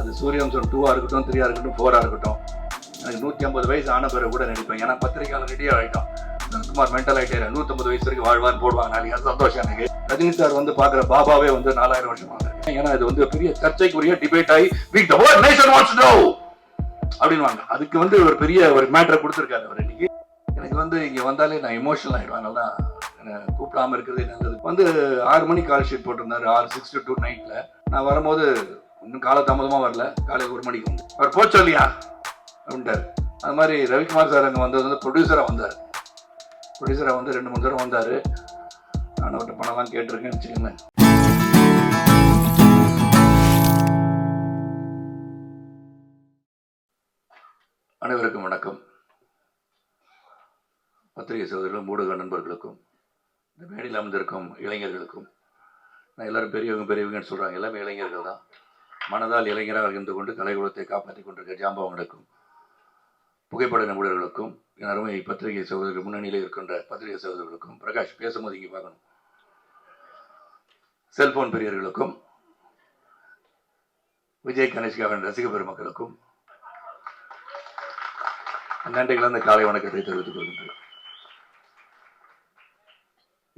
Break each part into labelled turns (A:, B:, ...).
A: அது சூரிய சொல் டூவாக இருக்கட்டும் த்ரீயாக இருக்கட்டும் ஃபோராக இருக்கட்டும். எனக்கு நூற்றி ஐம்பது வயசு ஆன பிறகு கூட நினைப்பேன். ஏன்னா பத்திரிகையாளர் ரெடியாக ஆகிட்டோம் சுமார் மென்டல் ஆகிட்டே நூற்றம்பது வயசு வரைக்கும் வாழ்வான்னு போடுவாங்க. நாளைக்கு சந்தோஷம் எனக்கு. ரஜினி சார் வந்து பார்க்குற பாபாவே வந்து நாலாயிரம் வருஷம் வாங்குறேன் ஏன்னா இது வந்து பெரிய சர்ச்சைக்குரிய டிபேட் ஆகி week the world nation what's no அப்படின்வாங்க அதுக்கு வந்து ஒரு பெரிய ஒரு மேட்டரை கொடுத்துருக்காரு அவர் இன்னைக்கு. எனக்கு வந்து இங்கே வந்தாலே நான் எமோஷனல் ஆகிடுவேன் அதனால தான் என்னை கூப்பிடாம இருக்கிறதே வந்து ஆறு மணி கால் ஷீட் போட்டிருந்தாரு. ஆறு சிக்ஸ் டு டூ நைட்டில் நான் வரும்போது இன்னும் காலதாமதமாக வரல. காலையில் ஒரு மணிக்கு வந்து அவர் போச்சு இல்லையா அப்படின்ட்டார். அது மாதிரி ரவிக்குமார் சார் அங்கே வந்தது வந்து ப்ரொடியூசராக வந்தார். ப்ரொடியூசராக வந்து ரெண்டு மூணு தடவை வந்தார். நான் அவர்கிட்ட பணம்லாம் கேட்டிருக்கேன்னு வச்சுக்கோங்களேன். அனைவருக்கும் வணக்கம். பத்திரிகை சகோதரர்களும் ஊடக நண்பர்களுக்கும் இந்த மேடையில் அமர்ந்திருக்கும் இளைஞர்களுக்கும். நான் எல்லாரும் பெரியவங்க பெரியவங்கன்னு சொல்கிறாங்க எல்லாமே இளைஞர்கள் தான். மனதால் இளைஞராக இருந்து கொண்டு கலைகுலத்தை காப்பாற்றி கொண்டிருக்கிற ஜாம்பவங்களுக்கும் புகைப்பட நிபுணர்களுக்கும் என் அருமை பத்திரிகை சகோதரர்கள் முன்னணியில் இருக்கின்ற பத்திரிகை சகோதரர்களுக்கும் பிரகாஷ் பேசும்போது இங்கே பார்க்கணும். செல்போன் பெரியர்களுக்கும் விஜய் கணேஷ்காவின் ரசிக பெருமக்களுக்கும் நன்றி கலந்த காலை வணக்கத்தை தெரிவித்துக் கொள்கின்றேன்.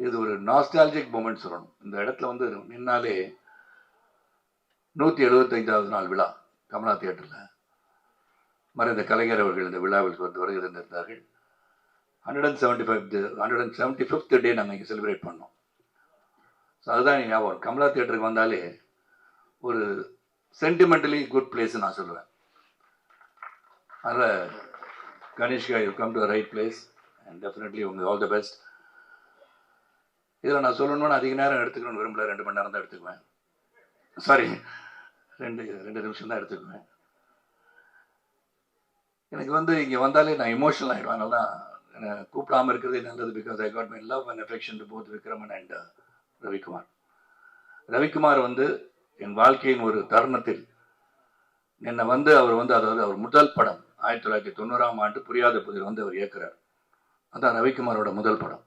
A: இது ஒரு நாஸ்டாலஜிக் மூமெண்ட் சொல்லணும். இந்த இடத்துல வந்து நின்னாலே நூற்றி எழுபத்தைந்தாவது நாள் விழா கமலா தியேட்டரில். மறைந்த கலைஞர் அவர்கள் இந்த விழாவில் வந்து வருகை தந்திருந்தார்கள். Hundred and seventy five hundred and seventy fifth day நாங்கள் இங்கே செலிப்ரேட் பண்ணோம். ஸோ அதுதான் ஞாபகம். கமலா தியேட்டருக்கு வந்தாலே ஒரு சென்டிமெண்டலி குட் பிளேஸ் நான் சொல்லுவேன். அதில் Ganeshka you come to right place and definitely உங்களுக்கு ஆல் த பெஸ்ட் இதில் நான் சொல்லணும்னு அதிக நேரம் எடுத்துக்கணும்னு விரும்பல ரெண்டு மணி நேரம் தான் எடுத்துக்குவேன். சாரி ரெண்டு ரெண்டு நிமிஷம் தான் எடுத்துக்குவேன். எனக்கு வந்து இங்கே வந்தாலே நான் இமோஷனல் ஆகிடுவேன் அதனால தான் என்னை கூப்பிடாமல் இருக்கிறதே நல்லது because I got my love and affection to both Vikraman and Ravikumar Ravikumar வந்து என் வாழ்க்கையின் ஒரு தருணத்தில் என்னை வந்து அவர் வந்து அதாவது அவர் முதல் படம் ஆயிரத்தி தொள்ளாயிரத்தி தொண்ணூறாம் ஆண்டு புரியாத புதிர் வந்து அவர் இயக்குறார். அதான் ரவிக்குமாரோட முதல் படம்.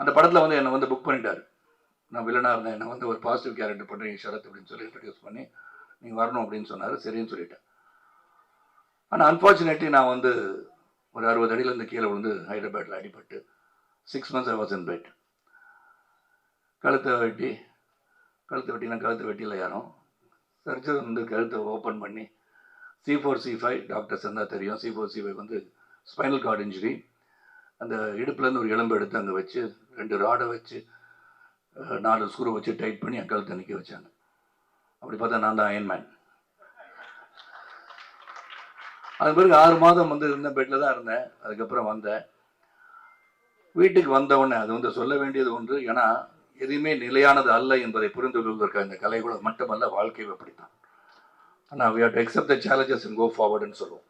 A: அந்த படத்தில் வந்து என்னை வந்து புக் பண்ணிட்டார். நான் வில்லனாக இருந்தேன். என்னை வந்து ஒரு பாசிட்டிவ் கேரக்டர் பண்ணுறேன் ஷரத் அப்படின்னு சொல்லி இன்ட்ரடியூஸ் பண்ணி நீங்கள் வரணும் அப்படின்னு சொன்னார் சரின்னு சொல்லிட்டேன். ஆனால் அன்ஃபார்ச்சுனேட்லி நான் வந்து ஒரு அறுபது அடியிலேருந்து கீழே விழுந்து ஹைதராபாத்தில் அடிபட்டு six months I was in bed கழுத்தை வெட்டி கழுத்தை வெட்டினா கழுத்தை வெட்டியில் யாரும்? சர்ஜர் வந்து கழுத்தை ஓப்பன் பண்ணி C four C five doctors இருந்தால் தெரியும். சி ஃபோர் சி ஃபைவ் வந்து ஸ்பைனல் கார்டு இன்ஜுரி அந்த இடுப்புலேருந்து ஒரு எலும்பு எடுத்து அங்கே வச்சு ரெண்டு ராடை வச்சு நாலு ஸ்க்ரூ வச்சு டைட் பண்ணி என் கழுத்தை நிற்க வச்சாங்க. அப்படி பார்த்தா நான் தான் அயன்மேன் அது பிறகு ஆறு மாதம் வந்து இருந்த பெட்டில் தான் இருந்தேன். அதுக்கப்புறம் வந்தேன். வீட்டுக்கு வந்தவுடனே அது வந்து சொல்ல வேண்டியது ஒன்று ஏன்னா எதுவுமே நிலையானது அல்ல என்பதை புரிந்து கொள்வதற்காக இந்த கூட மட்டுமல்ல வாழ்க்கையும் அப்படித்தான். ஆனால் we have to accept the challenges and go சொல்லுவோம்.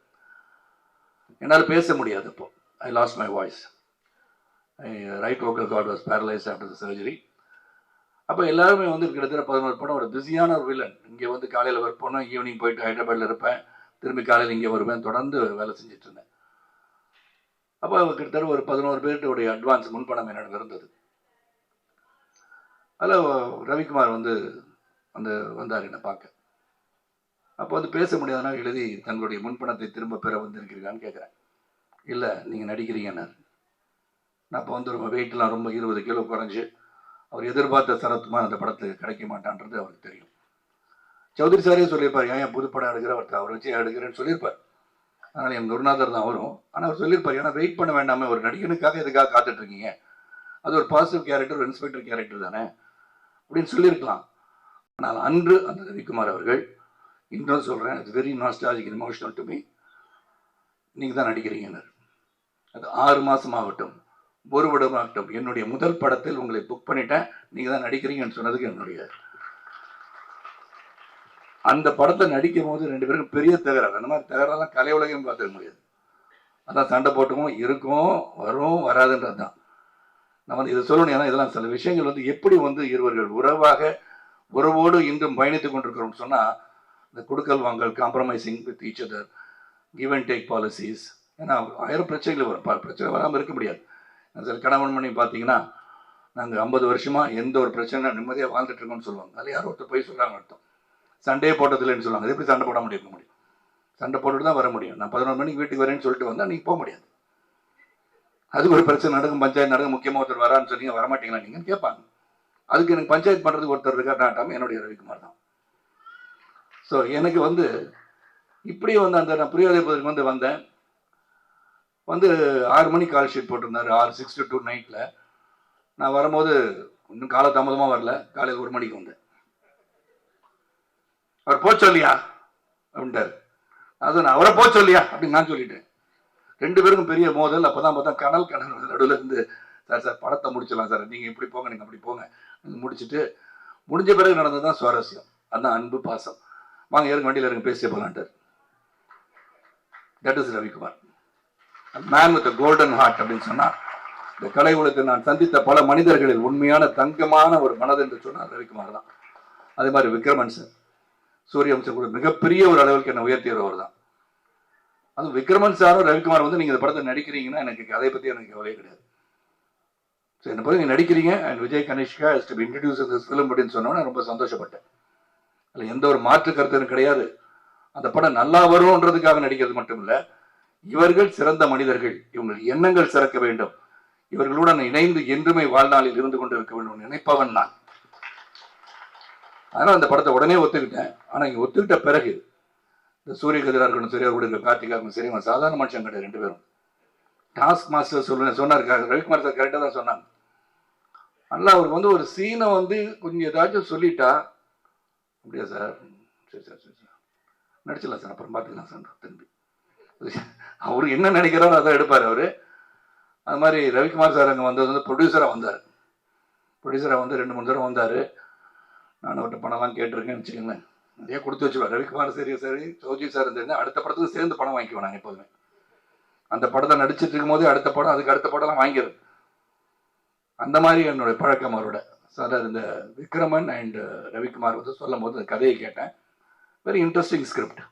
A: என்னால் பேச முடியாது இப்போ I lost my voice I right vocal cord was paralyse after the surgery அப்போ எல்லாருமே வந்து கிட்டத்தட்ட பதினோரு படம். ஒரு பிஸியான ஒரு வில்லன் இங்கே வந்து காலையில் ஒர்க் பண்ணோம் ஈவினிங் போயிட்டு ஹைதராபாத்தில் இருப்பேன். திரும்பி காலையில் இங்கே வருவேன். தொடர்ந்து வேலை செஞ்சுட்டு இருந்தேன். அப்போ கிட்டத்தட்ட ஒரு பதினோரு பேர்கிட்ட அட்வான்ஸ் முன்பணம் என்னிடம் இருந்தது. அதில் ரவிக்குமார் வந்து அந்த வந்தார் என்னை பார்க்க. அப்போ வந்து பேச முடியாதுன்னா எழுதி தங்களுடைய முன்பணத்தை திரும்ப பெற வந்திருக்கிறீங்களான்னு கேட்குறேன் இல்லை நீங்கள் நடிக்கிறீங்கன்னார். நான் அப்போ வந்து ரொம்ப வெயிட்லாம் ரொம்ப இருபது கிலோ குறைஞ்சு அவர் எதிர்பார்த்த சரத்குமார் அந்த படத்துக்கு கிடைக்க மாட்டான்றது அவருக்கு தெரியும். சௌத்ரி சாரே சொல்லியிருப்பார் ஏன் புது புதுப்படம் எடுக்கிற? அவர் அவர் வச்சு எடுக்கிறேன்னு சொல்லியிருப்பார். அதனால் என் குருநாதர் தான் வரும். ஆனால் அவர் சொல்லியிருப்பார் ஏன்னா வெயிட் பண்ண வேண்டாமே ஒரு நடிகனுக்காக எதுக்காக காத்துட்ருக்கீங்க? அது ஒரு பாசிட்டிவ் கேரக்டர் ஒரு இன்ஸ்பெக்டர் கேரக்டர் தானே? அப்படின்னு சொல்லியிருக்கலாம். ஆனால் அன்று அந்த ரவிக்குமார் அவர்கள் இன்னும் சொல்கிறேன் it's very nostalgic emotional to me நீங்கள் தான் நடிக்கிறீங்கன்னு அது ஆறு மாதம் ஆகட்டும் ஒரு வருடம் என்னுடைய முதல் படத்தில் உங்களை புக் பண்ணிட்டேன். நீங்கள் தான் நடிக்கிறீங்கன்னு சொன்னதுக்கு என்னுடைய அந்த படத்தை நடிக்கும் போது ரெண்டு பேருக்கும் பெரிய தகராறு. அந்த மாதிரி தகராறுலாம் கலை உலகம் பார்த்துக்க முடியாது. அதான் சண்டை போட்டுக்கும் இருக்கும் வரும் வராதுன்றது தான். நம்ம வந்து இதை சொல்லணும். ஏன்னா இதெல்லாம் சில விஷயங்கள் வந்து எப்படி வந்து இருவர்கள் உறவாக உறவோடு இன்றும் பயணித்துக் கொண்டிருக்கிறோம்னு சொன்னால் இந்த கொடுக்கல் வாங்கல் compromising with each other give and take policies ஏன்னா ஆயிரம் பிரச்சனைகள் வரும். பிரச்சனை வராமல் இருக்க முடியாது. சில கணவன் மணி பார்த்தீங்கன்னா நாங்கள் ஐம்பது வருஷமாக எந்த ஒரு பிரச்சனை நிம்மதியாக வாழ்ந்துட்டு இருக்கோம்னு சொல்லுவாங்க. அதில் யாரோ ஒருத்தர் போய் சொல்கிறாங்க அர்த்தம். சண்டே போட்டதில்லைன்னு சொல்லுவாங்க. எப்படி சண்டை போட முடியும் முடியும்? சண்டை போட்டுட்டு தான் வர முடியும். நான் பதினொரு மணிக்கு வீட்டுக்கு வரேன்னு சொல்லிட்டு வந்தால் நீங்கள் போக முடியாது. அது ஒரு பிரச்சனை நடக்கும். பஞ்சாயத்து நடக்கும். முக்கியமாக ஒருத்தர் வரான்னு சொன்னீங்க வரமாட்டீங்களா நீங்கள் கேட்பாங்க. அதுக்கு எனக்கு பஞ்சாயத்து பண்ணுறதுக்கு ஒருத்தர் இருக்கா நாட்டாம என்னுடைய ரவிக்குமார் தான். ஸோ எனக்கு வந்து இப்படி வந்து அந்த நான் புரியாதைப்பதற்கு வந்து வந்தேன். வந்து ஆறு மணிக்கு கால் ஷீட் போட்டிருந்தாரு. ஆறு சிக்ஸ் டு டூ நைட்டில் நான் வரும்போது இன்னும் கால தாமதமாக வரல. காலையில் ஒரு மணிக்கு வந்தேன். அவர் போக சொல்லியா? அப்படின்ட்டார். அது நான் அவரை போக சொல்லியா? அப்படின்னு நான் சொல்லிட்டேன். ரெண்டு பேருக்கும் பெரிய மோதல். அப்பதான் பார்த்தா கனல் கனல் நடுவில் இருந்து சார் சார் படத்தை முடிச்சிடலாம் சார். நீங்கள் இப்படி போங்க நீங்கள் அப்படி போங்க. நீங்கள் முடிச்சுட்டு முடிஞ்ச பிறகு நடந்தது தான் சுவாரஸ்யம். அதுதான் அன்பு பாசம். வாங்க ஏறுங்க வண்டியில் இருங்க பேசிய போகலான்ட்டார் that is Ravikumar. Man with golden heart அப்படின்னு சொன்னார். இந்த கலை உலகத்தில் நான் சந்தித்த பல மனிதர்களில் உண்மையான தங்கமான ஒரு மனது என்று சொன்னார் ரவிக்குமார் தான். அதே மாதிரி விக்ரமன் சார். சூரியவம்சம் கூட மிகப்பெரிய ஒரு அளவுக்கு என்னை உயர்த்தியவர் தான். அது விக்ரமன் சாரும் ரவிக்குமார் வந்து நீங்கள் இந்த படத்தை நடிக்கிறீங்கன்னா எனக்கு அதை பற்றி எனக்கு கவலையே கிடையாது. ஸோ என்ன பற்றி நீங்கள் நடிக்கிறீங்க and Vijay Ganeshka is to introduce this film அப்படின்னு சொன்னோன்னே ரொம்ப சந்தோஷப்பட்டேன். அதில் எந்த ஒரு மாற்று கருத்து எனக்கு கிடையாது. அந்த படம் நல்லா வரும்ன்றதுக்காக நடிக்கிறது மட்டும் இல்லை இவர்கள் சிறந்த மனிதர்கள். இவங்கள் எண்ணங்கள் சிறக்க வேண்டும். இவர்களுடன் இணைந்து என்றுமே வாழ்நாளில் இருந்து கொண்டு இருக்க வேண்டும் நினைப்பவன் நான். அதனால அந்த படத்தை உடனே ஒத்துக்கிட்டேன். ஆனா இங்கே ஒத்துக்கிட்ட பிறகு இந்த சூரிய கதிராக இருக்கணும் சரி அவர் இருக்க கார்த்திகா சரி அவன் சாதாரண மனுஷன் கிடையாது ரெண்டு பேரும். டாஸ்க் மாஸ்டர் சொல்ல சொன்னார் ரவிக்குமார் சார் கரெக்டாக தான் சொன்னாங்க. நல்லா அவருக்கு வந்து ஒரு சீனை வந்து கொஞ்சம் ஏதாச்சும் சொல்லிட்டா அப்படியா சார்? சரி சார் சரி சார். நடிச்சிடலாம் சார் அப்புறம் பார்த்துக்கலாம் சார் திரும்பி. அவர் என்ன நினைக்கிறாரோ அதான் எடுப்பார் அவர். அது மாதிரி ரவிக்குமார் சார் அங்கே வந்தது வந்து ப்ரொடியூசராக வந்தார். ப்ரொடியூசராக வந்து ரெண்டு மூணு தடவை வந்தார். நான் அவர்கிட்ட பணம்லாம் கேட்டிருக்கேன்னு வச்சுக்கோங்களேன். நிறைய கொடுத்து வச்சுருவேன் ரவிக்குமார் சரி சரி சௌஜி சார் இருந்திருந்தேன் அடுத்த படத்துக்கு சேர்ந்து பணம் வாங்கிக்குவேன் நாங்கள் எப்போதுமே. அந்த படத்தை நடிச்சிட்டு இருக்கும்போது அடுத்த படம் அதுக்கு அடுத்த படம்லாம் வாங்கிடுது அந்த மாதிரி என்னுடைய பழக்கம் அவரோட. சார் இந்த விக்ரமன் அண்ட் ரவிக்குமார் வந்து சொல்லும் போது அந்த கதையை கேட்டேன். வெரி இன்ட்ரெஸ்டிங் ஸ்கிரிப்ட்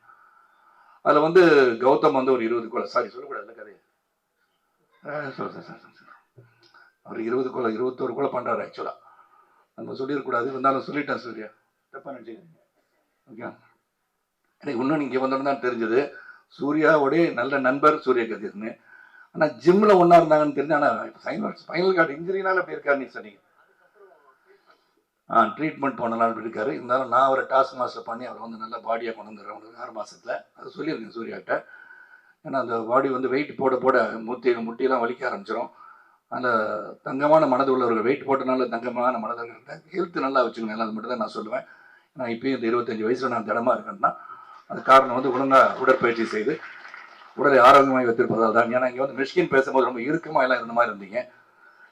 A: அதில் வந்து கௌதம் வந்து ஒரு இருபது கொலை சாரி சொல்லக்கூடாது கதையை. சார் சார் சார் அவர் இருபது கொலை இருபத்தோரு கொலை பண்ணுறாரு ஆக்சுவலாக நம்ம சொல்லிடக்கூடாது இருந்தாலும் சொல்லிட்டேன் சூர்யா. தப்பா நினச்சிக்கிறீங்க ஓகே எனக்கு இன்னும் இங்கே வந்தோன்னு தான் தெரிஞ்சது சூர்யாவோடைய நல்ல நண்பர் சூரிய கதிர்னு. ஆனால் ஜிம்மில் ஒன்றா இருந்தாங்கன்னு தெரிஞ்சு ஆனால் ஃபைனல் ஃபைனல் கார்டு இன்ஜுரினால அப்படி நீ சொன்னீங்க. ட்ரீட்மெண்ட் போனலாம் அப்படி இருக்காரு இருந்தாலும் நான் அவரை டாஸ்க் மாஸ்டர் பண்ணி அவரை வந்து நல்லா பாடியாக கொண்டு வந்துடுறேன். உங்களுக்கு ஆறு மாதத்தில் அது சொல்லியிருக்கேன் சூர்யாட்ட ஏன்னா அந்த பாடி வந்து வெயிட் போட போட முத்தி முட்டியெல்லாம் வலிக்க ஆரம்பிச்சிடும் அந்த தங்கமான மனது உள்ளவர்கள் வெயிட் போட்டனால தங்கமான மனதர்கள் ஹெல்த் நல்லா வச்சுக்கோங்க அது மட்டும் தான் நான் சொல்லுவேன். நான் இப்போயும் இந்த இருபத்தஞ்சி வயசில் நான் திடமாக இருக்கேன்னா அது காரணம் வந்து ஒழுங்காக உடற்பயிற்சி செய்து உடலை ஆரோக்கியமாக வைத்திருப்பதால் தான். ஏன்னா இங்கே வந்து மிஷ்கின் பேசும்போது ரொம்ப இறுக்கமா எல்லாம் இருந்த மாதிரி இருந்தீங்க.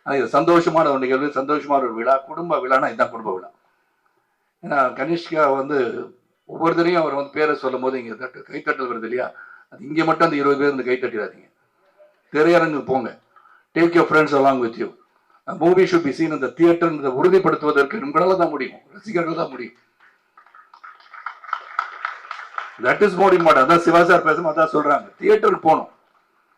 A: ஆனால் இது சந்தோஷமான ஒரு நிகழ்வு சந்தோஷமான ஒரு விழா குடும்ப விழானா இதுதான் குடும்ப விழா. ஏன்னா கனிஷ்கா வந்து ஒவ்வொருத்தரையும் அவர் வந்து பேரை சொல்லும் போது இங்கே தட்டு கைத்தட்டல் வருது இல்லையா? அது இங்கே மட்டும் அந்த இருபது பேர் இந்த கைத்தட்டிடாதீங்க. திரையரங்கு போங்க. Take your friends along with you movie should be seen இந்த தியேட்டர் உறுதிப்படுத்துவதற்கு உங்களால தான் முடியும். ரசிகர்கள் தான் முடியும். தட் இஸ் மோர் இம்பார்ட்டன் அதான் சிவா சார் பேசும் அதான் சொல்றாங்க. தியேட்டருக்கு போகணும்.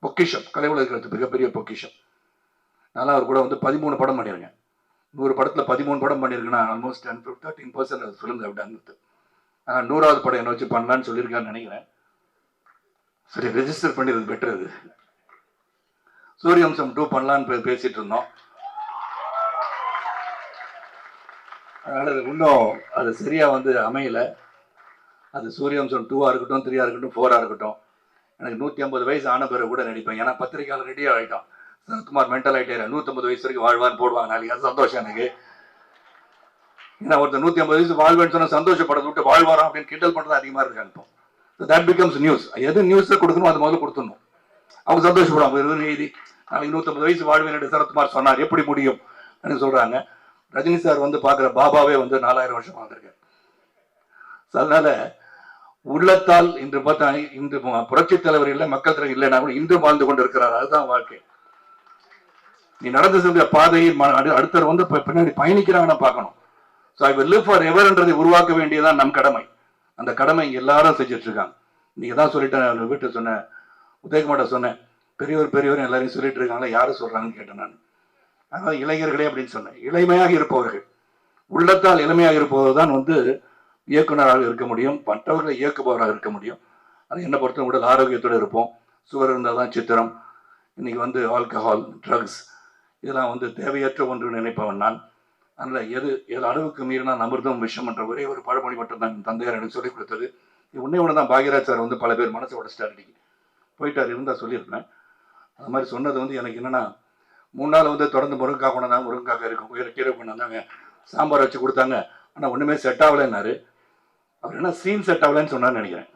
A: பொக்கிஷம் கலை உலகத்து மிகப்பெரிய பொக்கிஷம். அதனால் அவர் கூட வந்து பதிமூணு படம் பண்ணியிருக்கேன். நூறு படத்தில் பதிமூணு படம் பண்ணியிருக்கேன்னா ஆல்மோஸ்ட் டென் தேர்ட்டின் பர்சன்ட் அது ஃபிலிம் அப்படின்றது ஆனால் நூறாவது படம் என்ன வச்சு பண்ணலான்னு சொல்லியிருக்கான்னு நினைக்கிறேன். சரி ரெஜிஸ்டர் பண்ணிடுறது பெட்டர் அது சூரியவம்சம் டூ பண்ணலான்னு பே- பேசிட்டு இருந்தோம். அதனால் அது இன்னும் அது சரியாக வந்து அமையலை. அது சூரியவம்சம் டூவாக இருக்கட்டும் த்ரீயாக இருக்கட்டும் ஃபோராக இருக்கட்டும். எனக்கு நூத்தி ஐம்பது வயசு ஆன பிறகு கூட நடிப்பேன். ஏன்னா பத்திரிக்கையாளர் ரெடியாக ஆகிட்டோம் சரத்குமார் மென்டல் ஆகிட்டே நூற்றம்பது வயசு வரைக்கும் வாழ்வான்னு போடுவாங்க. நாளைக்கு அது சந்தோஷம் எனக்கு. ஏன்னா ஒருத்தர் நூத்தி ஐம்பது வயசு வாழ்வேன்னு சொன்னா சந்தோஷப்படுறது விட்டு வாழ்வாராம் அப்படின்னு கிண்டல் பண்றது அதிகமா இருக்காங்க இப்போ. தட் பிகம்ஸ் நியூஸ் எது நியூஸை கொடுக்கணும் அது முதல்ல கொடுத்துடணும். அவங்க சந்தோஷப்படுவாங்க. வெறும் எழுதி நாளைக்கு நூற்றம்பது வயசு வாழ்வேன் என்று சரத்குமார் சொன்னார். எப்படி முடியும் அப்படின்னு சொல்றாங்க. ரஜினி சார் வந்து பார்க்குற பாபாவே வந்து நாலாயிரம் வருஷம் வந்திருக்காரு அதனால உள்ளத்தால் இன்று பார்த்தா இன்று புரட்சி தலைவர் இல்லை மக்கள் தலைவர் இல்லைனா கூட இன்று வாழ்ந்து கொண்டிருக்கிறார். அதுதான் வாழ்க்கை. நீ நடந்து சென்ற பாதையை ம- அடுத்தவர் வந்து பின்னாடி பயணிக்கிறாங்கன்னு பார்க்கணும். So I will live for எவர்ன்றதை உருவாக்க வேண்டியதான் நம் கடமை. அந்த கடமை இங்க எல்லாரும் செஞ்சுட்டு இருக்காங்க நீங்க தான் சொல்லிட்டேன் வீட்டு சொன்னேன் உதயகுமார்ட்ட சொன்னேன். பெரியவர் பெரியவர் எல்லாரையும் சொல்லிட்டு இருக்காங்களா யாரும் சொல்றாங்கன்னு கேட்டேன் நான். அதாவது இளைஞர்களே அப்படின்னு சொன்னேன். இளமையாக இருப்பவர்கள். உள்ளத்தால் இளமையாக இருப்பவர் தான் வந்து இயக்குனராக இருக்க முடியும் மற்றவர்களை இயக்குபவராக இருக்க முடியும். அது என்ன பொறுத்த உடல் ஆரோக்கியத்தோடு இருப்போம். சுவர் இருந்தால் தான் சித்திரம் இன்றைக்கி வந்து ஆல்கஹால் ட்ரக்ஸ் இதெல்லாம் வந்து தேவையற்ற ஒன்று நினைப்பவன் நான். அதனால் எது எது அளவுக்கு மீறினால் அமிர்தம் விஷம் என்ற ஒரே ஒரு பழமொழி மட்டும் தான் தந்தையார் எனக்கு சொல்லிக் கொடுத்தது. உன்னே ஒன்று தான். பாக்யராஜ் சார் வந்து பல பேர் மனசை உடச்சிட்டார் இன்னைக்கு போயிட்டார் இருந்தால் சொல்லியிருப்பேன். அது மாதிரி சொன்னது வந்து எனக்கு என்னென்னா மூணு நாள் வந்து தொடர்ந்து முருங்கைக்காய் கொண்டாந்தாங்க முருங்கைக்காய் இருக்கும் உயிரை கீரை கொண்டாந்தாங்க சாம்பார் வச்சு கொடுத்தாங்க. ஆனால் ஒன்றுமே செட் ஆகலைன்னாரு. அவர் என்ன சீன் செட் ஆகலன்னு சொன்னான்னு நினைக்கிறேன்.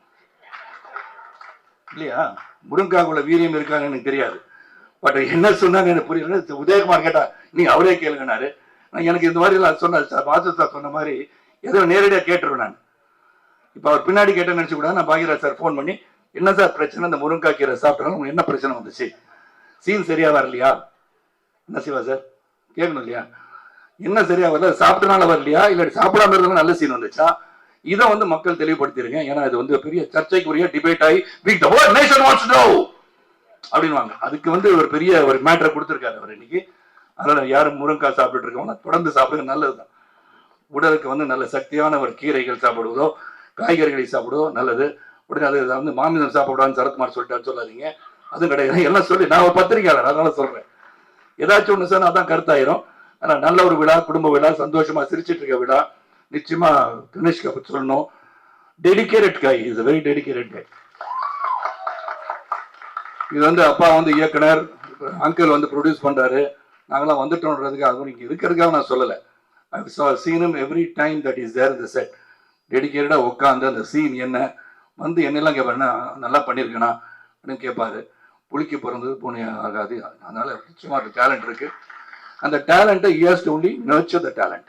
A: இல்லையா? முருங்காக்குள்ள வீரியம் இருக்கான்னு எனக்கு தெரியாது. பட் என்ன சொன்னாங்க எனக்கு புரியல. உதயகுமார் கேட்டா நீ அவரே கேளுங்கனாரு நான் எனக்கு இந்த மாதிரி எல்லாம் சொன்ன சார் வாசு சார் சொன்ன மாதிரி எதுவும் நேரடியாக கேட்டுருவேன் நான். இப்போ அவர் பின்னாடி கேட்டேன்னு நினச்சி கூட நான் பாகிராஜ் சார் ஃபோன் பண்ணி என்ன சார் பிரச்சனை? இந்த முருங்காய் கீரை சாப்பிட்டாலும் உங்களுக்கு என்ன பிரச்சனை வந்துச்சு? சீன் சரியா வரலையா? என்ன சிவா சார்? கேட்கணும் இல்லையா? என்ன சரியா வரல? சாப்பிட்டனால வரலையா? இல்லை சாப்பிடாம இருந்தவங்க நல்ல சீன் வந்துச்சா? இதை வந்து மக்கள் தெளிவுபடுத்திருக்கேன் ஏன்னா இது வந்து பெரிய சர்ச்சைக்குரிய டிபேட் ஆகி we the whole nation wants to அப்படின்வாங்க அதுக்கு வந்து ஒரு பெரிய ஒரு மேட்டரை கொடுத்துருக்காரு அவர் இன்னைக்கு. அதனால யாரும் முருங்காய் சாப்பிட்டுட்டு இருக்கோம்னா தொடர்ந்து சாப்பிடுங்க நல்லதுதான். உடலுக்கு வந்து நல்ல சக்தியான ஒரு கீரைகள் சாப்பிடுவதோ காய்கறிகளை சாப்பிடுவதோ நல்லது. உடனே அது அதை வந்து மாமிசம் சாப்பிடுவான்னு சரத்குமார் சொல்லிட்டான்னு சொல்லாதீங்க. அதுவும் கிடையாது. எல்லாம் சொல்லி நான் ஒரு பத்திரிகையாளர் அதனால சொல்றேன். ஏதாச்சும் ஒன்று சொன்னா அதான் கருத்தாயிரும். ஆனா நல்ல ஒரு விழா குடும்ப விழா சந்தோஷமா சிரிச்சிட்டு இருக்க விழா நிச்சயமா தினேஷ்க்கு சொல்லணும் டெடிகேட்டட் காய் இஸ் வெரி டெடிகேட்டட் கை இது வந்து அப்பா வந்து இயக்குனர் அங்கிள் வந்து ப்ரொடியூஸ் பண்றாரு. நாங்களாம் வந்துட்டோன்றதுக்கு அது இங்கே இருக்கிறதுக்காக நான் சொல்லலை. சீனும் every time that is there இந்த செட் டெடிக்கேட்டடாக உட்காந்து அந்த சீன் என்ன வந்து என்னெல்லாம் கேட்பாருன்னா நல்லா பண்ணியிருக்கேனா அப்படின்னு கேட்பாரு புளிக்க பிறந்தது பூனை ஆகாது. அதனால நிச்சயமாக டேலண்ட் இருக்கு. அந்த டேலண்ட்டை years only nurture the talent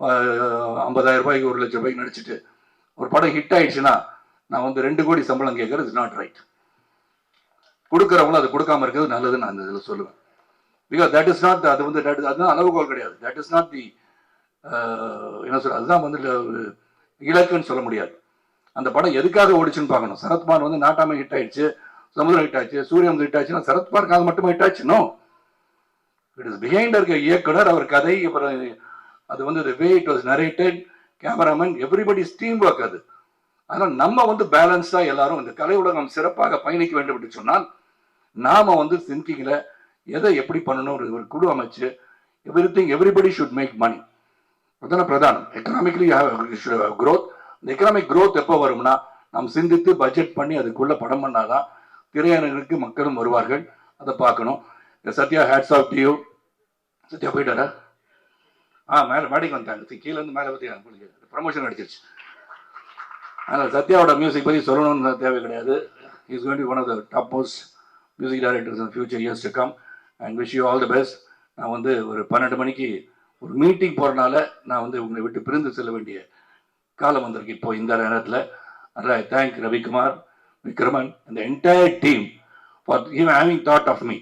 A: ஐம்பதாயிரம் ரூபாய்க்கு ஒரு லட்சம் ரூபாய்க்கு நடிச்சிட்டு ஒரு படம் ஹிட் ஆயிடுச்சுன்னா நான் வந்து ரெண்டு கோடி சம்பளம் கேட்கறது இஸ் நாட் ரைட் கொடுக்குறவங்களும் அது கொடுக்காம இருக்கிறது நல்லதுன்னு நான் இதில் சொல்லுவேன். பிகாஸ் தட் இஸ் நாட் அது வந்து அதுதான் அளவுகோல் கிடையாது. தட் இஸ் நாட் தி என்ன சொல்ற அதுதான் வந்து இலக்குன்னு சொல்ல முடியாது. அந்த படம் எதுக்காக ஓடிச்சுன்னு பார்க்கணும். சரத்குமார் வந்து நாட்டாமே ஹிட் ஆயிடுச்சு சமுதிரம் ஹிட் ஆச்சு சூரியன் ஹிட் ஆச்சுன்னா சரத்குமாருக்கு அது மட்டுமே ஹிட் ஆச்சுனோ இட் இஸ் பிஹைண்ட் இருக்க இயக்குனர் அவர் கதை அப்புறம் அது வந்து way it was narrated cameraman everybody team work அது. அதனால் நம்ம வந்து பேலன்ஸாக எல்லாரும் இந்த கலை உலகம் சிறப்பாக பயணிக்க வேண்டும் என்று சொன்னால் நாம் வந்து திங்கிங்ல எதை எப்படி பண்ணணும் ஒரு ஒரு குழு அமைச்சு everything everybody should make money அதுதானே பிரதானம் எக்கனாமிக்லி க்ரோத் இந்த எக்கனாமிக் க்ரோத் எப்போ வரும்னா நாம் சிந்தித்து பட்ஜெட் பண்ணி அதுக்குள்ளே படம் பண்ணாதான் திரையரங்குக்கு மக்களும் வருவார்கள். அதை பார்க்கணும். Sathya hats off to Sathya போயிட்டாரா ஆ மேலே மேடைக்கு வந்தாங்க கீழே இருந்து மேலே பற்றி ப்ரமோஷன் அடிச்சிருச்சு. அதனால் சத்யாவோட மியூசிக் பற்றி சொல்லணும்னு தேவை கிடையாது. Is going to one of the top most music directors in future years to come and wish you all the best நான் வந்து ஒரு பன்னெண்டு மணிக்கு ஒரு மீட்டிங் போகிறனால நான் வந்து உங்களை விட்டு பிரிந்து செல்ல வேண்டிய காலம் வந்திருக்கு இப்போ இந்த நேரத்தில். அதனால் தேங்க் ரவிக்குமார் விக்ரமன் அந்த entire team for having thought of me